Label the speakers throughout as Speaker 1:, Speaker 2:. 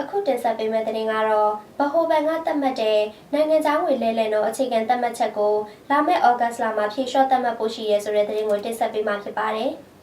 Speaker 1: အခုတင်ဆက်ပေးမယ့်သတင်းကတော့ဗဟိုဘဏ်ကသတ်မှတ်တဲ့နိုင်ငံခြားငွေလဲလှယ်တော့အခြေခံသတ်မှတ်ချက်ကိုလာမယ့်ဩဂတ်စ်လမှာဖြည့်လျှော့သတ်မှတ်ဖို့ရှိရဲဆိုတဲ့သတင်းကိုတင်ဆက်ပေးမှာဖြစ်ပါတယ်။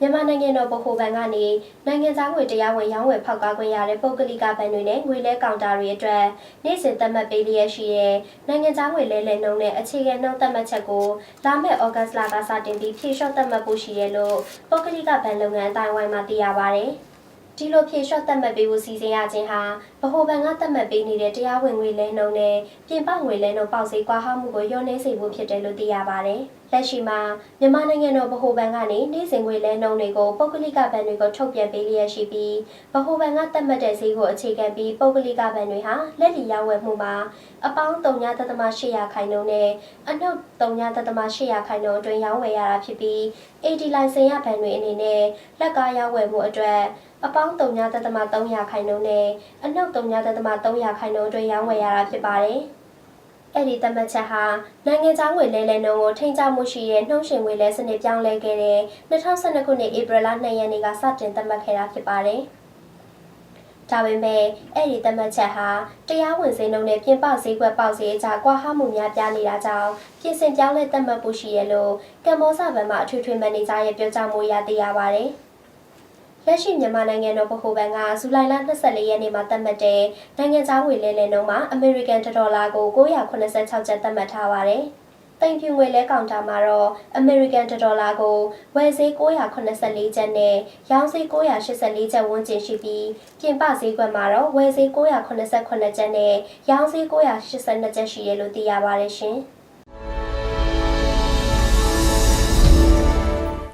Speaker 1: မြန်မာနိုင်ငံတော်ဗဟိုဘဏ်ကနေနိုင်ငံခြားငွေတရားဝင်ရောင်းဝယ်ဖောက်ကားခွင့်ရတဲ့ပုဂ္ဂလိကဘဏ်တွေနဲ့ငွေလဲကောင်တာတွေအတွက်နေ့စဉ်သတ်မှတ်ပေးလျက်ရှိတဲ့နိုင်ငံခြားငွေလဲလှယ်နှုန်းနဲ့အခြေခံနှုန်းသတ်မှတ်ချက်ကိုလာမယ့်ဩဂတ်စ်လကစတင်ပြီးဖြည့်လျှော့သတ်မှတ်ဖို့ရှိရဲလို့ပုဂ္ဂလိကဘဏ်လုပ်ငန်းအတိုင်းဝိုင်းမှာသိရပါတယ်။ ဒီလိုဖြေလျှော့သတ်မှတ်ပေးဖို့စီစဉ်ရခြင်းဟာဗဟိုဘဏ်ကသတ်မှတ်ပေးနေတဲ့တရားဝင်ငွေလဲနှုန်းနဲ့ပြင်ပငွေလဲနှုန်းပေါက်ဈေးကွာဟမှုကိုလျော့နှေးစေဖို့ဖြစ်တယ်လို့သိရပါတယ်။လက်ရှိမှာမြန်မာနိုင်ငံတော်ဗဟိုဘဏ်ကနေနေ့စဉ်ငွေလဲနှုန်းတွေကိုပုဂ္ဂလိကဘဏ်တွေကိုထုတ်ပြန်ပေးလျက်ရှိပြီးဗဟိုဘဏ်ကသတ်မှတ်တဲ့ဈေးကိုအခြေခံပြီးပုဂ္ဂလိကဘဏ်တွေဟာလက်လီရောင်းဝယ်မှုမှာအပေါင်း3.800ခိုင်နှုန်းနဲ့အနှုတ်3.800ခိုင်နှုန်းအတွင်းရောင်းဝယ်ရတာဖြစ်ပြီး AD လိုင်စင်ရဘဏ်တွေအနေနဲ့လက်ကားရောင်းဝယ်မှုအတွက် အပေါင်း3.300ခိုင်နှုန်းနဲ့အနှုတ်3.300ခိုင်နှုန်းအတွင်းရောင်းဝယ်ရတာဖြစ်ပါတယ်။အဲ့ဒီသတ်မှတ်ချက်ဟာနိုင်ငံခြားငွေလဲလှယ်နှုန်းကိုထိန်းချုပ်မှုရှိတဲ့နှုံးရှင်ငွေလဲစနစ်ပြောင်းလဲခဲ့တဲ့2012ခုနှစ်ဧပြီလ2ရက်နေ့ကစတင်သတ်မှတ်ခဲ့တာဖြစ်ပါတယ်။ဒါပေမဲ့အဲ့ဒီသတ်မှတ်ချက်ဟာတရားဝင်ဈေးနှုန်းနဲ့ပြင်ပဈေးကွက်ပေါက်ဈေးအကြားကွာဟမှုများပြားနေတာကြောင့်ပြင်ဆင်ပြောင်းလဲသတ်မှတ်ဖို့ရှိရလို့ကမ္ဘောဇဘဏ်မှအထွေထွေမန်နေဂျာရဲ့ပြောကြားမှုအရသိရပါတယ်။ လက်ရှိမြန်မာနိုင်ငံတော်ဗဟိုဘဏ်ကဇူလိုင်လ24ရက်နေ့မှာသတ်မှတ်တဲ့နိုင်ငံခြားငွေလဲလှယ်နှုန်းမှာအမေရိကန်ဒေါ်လာကို986ကျပ်သတ်မှတ်ထားပါတယ်။တိမ်ဖြူငွေလဲကောင်တာမှာတော့အမေရိကန်ဒေါ်လာကိုဝယ်ဈေး984ကျပ်နဲ့ရောင်းဈေး984ကျပ်ဝန်းကျင်ရှိပြီးပြင်ပဈေးကွက်မှာတော့ဝယ်ဈေး989ကျပ်နဲ့ရောင်းဈေး982ကျပ်ရှိတယ်လို့သိရပါတယ်ရှင်။